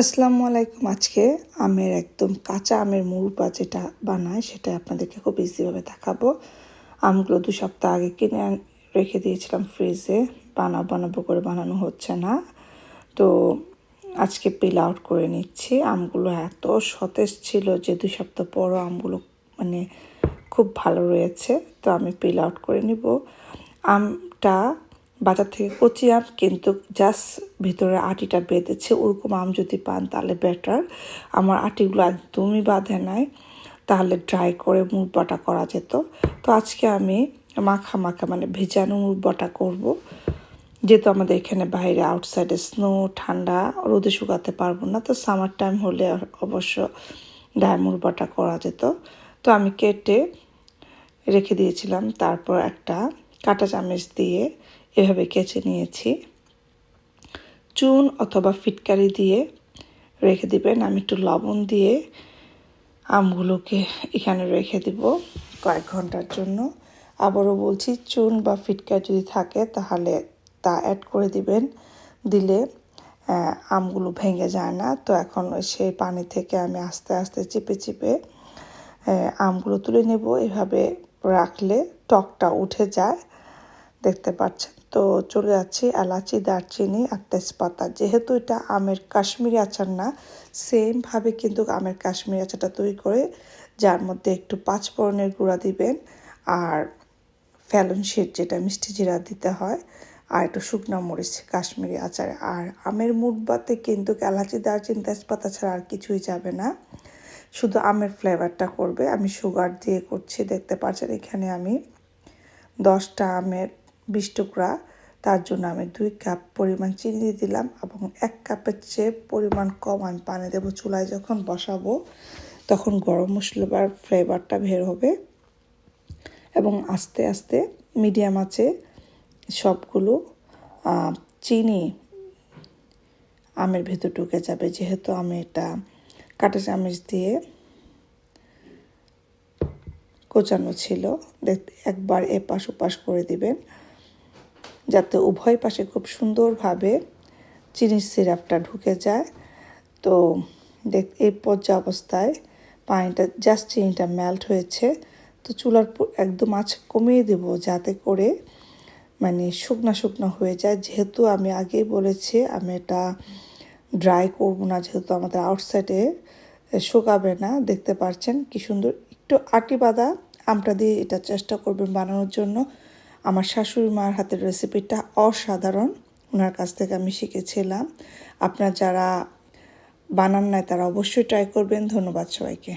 আসসালামু আলাইকুম। আজকে আমের একদম কাঁচা আমের মুরব্বা যেটা বানায়, সেটা আপনাদেরকে খুব ইজিভাবে দেখাবো। আমগুলো দু সপ্তাহ আগে কিনে রেখে দিয়েছিলাম ফ্রিজে বানাবো বানাবো করে বানানো হচ্ছে না। তো আজকে পিল আউট করে নিচ্ছি। আমগুলো এত সতেজ ছিল যে দু সপ্তাহ পরও আমগুলো মানে খুব ভালো রয়েছে। তো আমি পিল আউট করে নিব। আমটা বাজার থেকে কচি আম কিন্তু জাস্ট ভিতরে আটিটা বেঁধেছে, ওরকম আম যদি পান তাহলে বেটার আমার আটিগুলো একদমই বাঁধে নাই, তাহলে ড্রাই করে মুরব্বাটা করা যেত। তো আজকে আমি মাখা মাখা মানে ভেজানো মুরব্বাটা করব। যেহেতু আমাদের এখানে বাইরে আউটসাইডে স্নো ঠান্ডা, রোদে শুকাতে পারব না, তো সামার টাইম হলে অবশ্য ডায় মুরব্বাটা করা যেত। তো আমি কেটে রেখে দিয়েছিলাম, তারপর একটা কাঁটা চামচ দিয়ে এভাবে কেচে নিয়েছি। চুন অথবা ফিটকারি দিয়ে রেখে দিবেন। আমি একটু লবণ দিয়ে আমগুলোকে এখানে রেখে দিব কয়েক ঘণ্টার জন্য। আবারও বলছি, চুন বা ফিটকারি যদি থাকে তাহলে তা অ্যাড করে দিবেন। দিলে আমগুলো ভেঙে যায় না। তো এখন সেই পানি থেকে আমি আস্তে আস্তে চিপে চিপে আমগুলো তুলে নেব। এভাবে রাখলে টকটা উঠে যায়। দেখতে পাচ্ছেন? তো চলে যাচ্ছি এলাচি, দারচিনি আর তেজপাতা। যেহেতু এটা আমের কাশ্মীরি আচার না সেমভাবে কিন্তু আমের কাশ্মীরি আচারটা তৈরি করে যার মধ্যে একটু পাঁচ ফোড়নের গুঁড়া দিবেন আর ফ্যালন শিট যেটা, মিষ্টি জিরা দিতে হয়, আর একটু শুকনো মরিচ কাশ্মীরি আচারে। আর আমের মুটবাতে কিন্তু এলাচি, দারচিনি, তেজপাতা ছাড়া আর কিছুই যাবে না। শুধু আমের ফ্লেভারটা করবে। আমি সুগার দিয়ে করছি, দেখতে পাচ্ছেন এখানে আমি দশটা আমের বিশ টুকরা তার জন্য আমি দুই কাপ পরিমাণ চিনি দিয়ে দিলাম এবং এক কাপের চেয়ে পরিমাণ কম আমি পানি দেবো চুলায় যখন বসাবো, তখন গরম মশলার ফ্লেভারটা বের হবে। এবং আস্তে আস্তে মিডিয়াম আছে সবগুলো চিনি আমের ভেতর ঢুকে যাবে। যেহেতু আমি এটা কাঁটা চামচ দিয়ে কোচানো ছিল একবার এপাশ ওপাশ করে দিবেন। যাতে উভয় পাশে খুব সুন্দরভাবে চিনির সিরাপটা ঢুকে যায়। তো দেখ, এই পর্যায়ে অবস্থায় পানিটা জাস্ট চিনিটা মেল্ট হয়েছে। তো চুলার একদম আঁচ কমিয়ে দেব যাতে করে মানে শুকনা শুকনো হয়ে যায়। যেহেতু আমি আগেই বলেছি, আমি এটা ড্রাই করব না, যেহেতু আমাদের আউটসাইডে শুকাবে না। দেখতে পাচ্ছেন কি সুন্দর, একটু আটি বাঁধা আমটা দিয়ে এটা চেষ্টা করবেন বানানোর জন্য। আমার শাশুড়ি মার হাতের রেসিপিটা অসাধারণ। ওনার কাছ থেকে আমি শিখেছিলাম। আপনার যারা বানান নাই, তারা অবশ্যই ট্রাই করবেন। ধন্যবাদ সবাইকে।